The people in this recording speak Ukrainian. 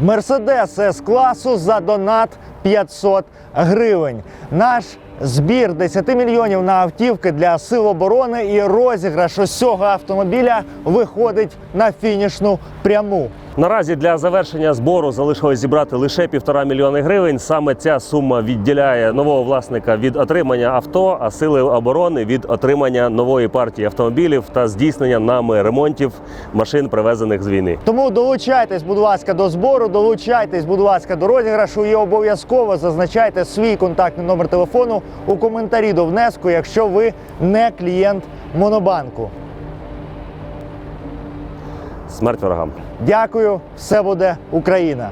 Мерседес С класу за донат 500 гривень. Наш збір 10 мільйонів на автівки для сил оборони і розіграш ось цього автомобіля виходить на фінішну пряму. Наразі для завершення збору залишилось зібрати лише півтора мільйони гривень. Саме ця сума відділяє нового власника від отримання авто, а сили оборони від отримання нової партії автомобілів та здійснення нами ремонтів машин, привезених з війни. Тому долучайтесь, будь ласка, до збору, долучайтесь, будь ласка, до розіграшу і обов'язково зазначайте свій контактний номер телефону у коментарі до внеску, якщо ви не клієнт Монобанку. Смерть ворогам. Дякую, все буде Україна!